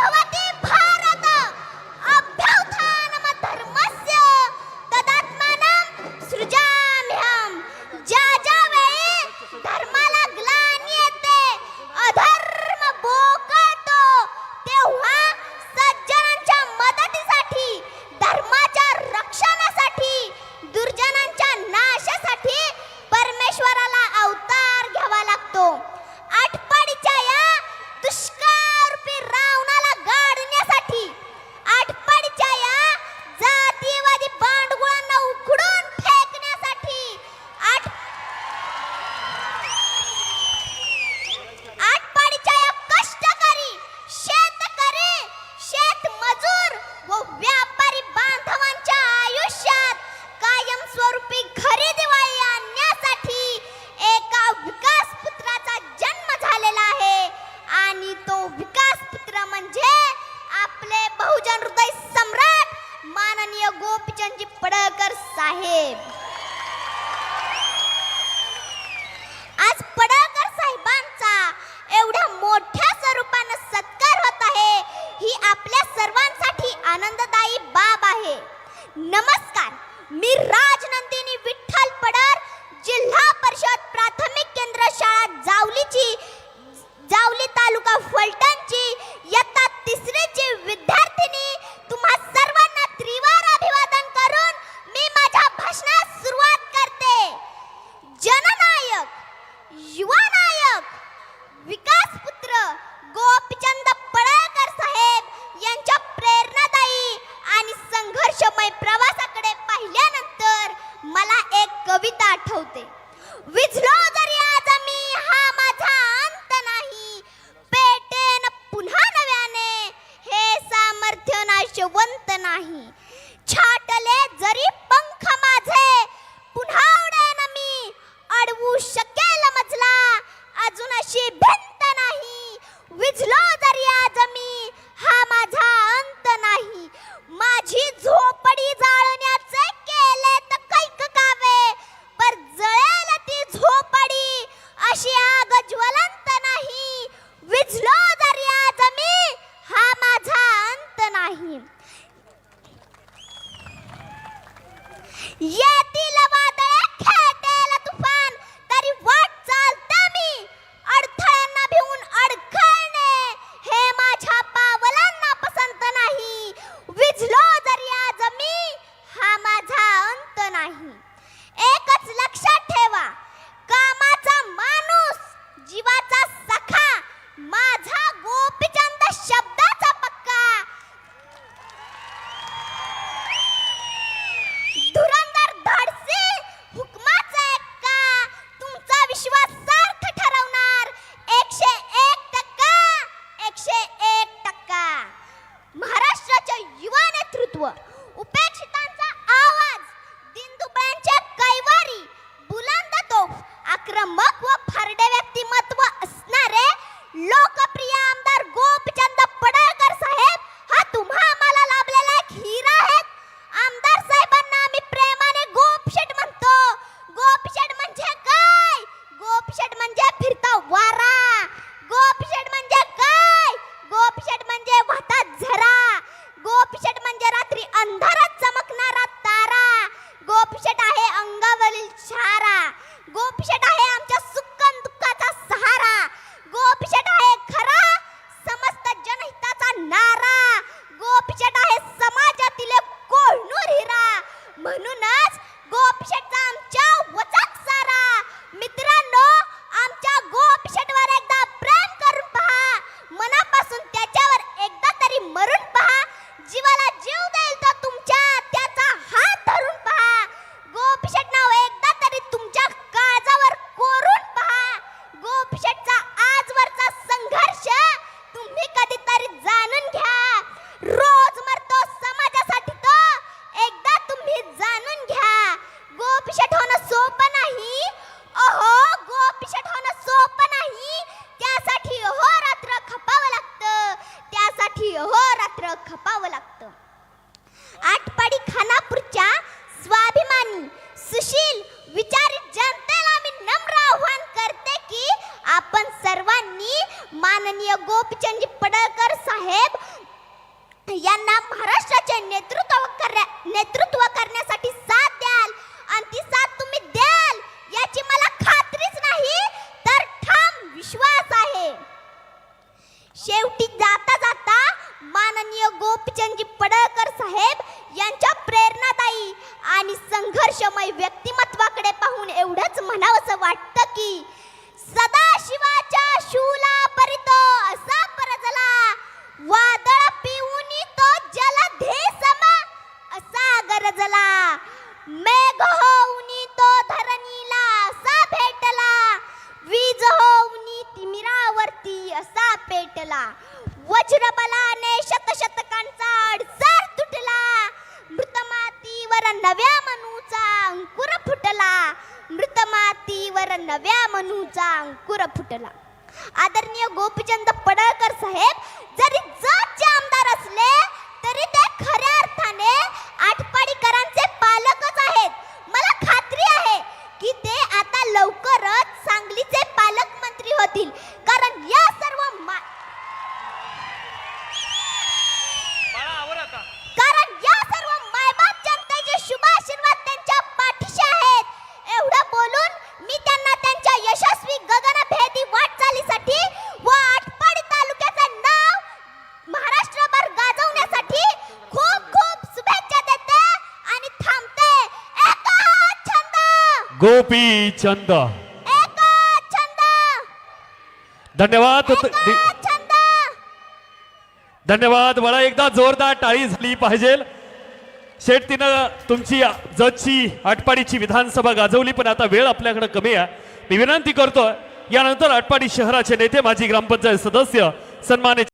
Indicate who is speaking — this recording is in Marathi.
Speaker 1: 止まっ。कविता आठवते. विझलो जरी आज मी हा माझा अंत नाही. पेटेन पुन्हा नव्याने हे सामर्थ्य नाशवंत नाही. छाटले जरी Yeti! माननीय गोपचंद पडळकर साहेब यांना महाराष्ट्राचे नेतृत्व करण्या नेतृत्व करण्यास वाटला वज्रबलाने शतशतकांचा अडसर तुटला. मृत मातीवर नव्या मनूचा अंकुर फुटला. मृत मातीवर नव्या मनूचा अंकुर फुटला. आदरणीय गोपीचंद पडळकर साहेब जरी जतचे आमदार असले तरी ते खऱ्या अर्थाने
Speaker 2: गोपी चंद
Speaker 1: छंद
Speaker 2: धन्यवाद धन्यवाद मला एकदा जोरदार टाळी झाली पाहिजे शेठ तिनं तुमची जजची आटपाडीची विधानसभा गाजवली पण आता वेळ आपल्याकडे कमी आहे मी विनंती करतो यानंतर आटपाडी शहराचे नेते माजी ग्रामपंचायत सदस्य सन्मानित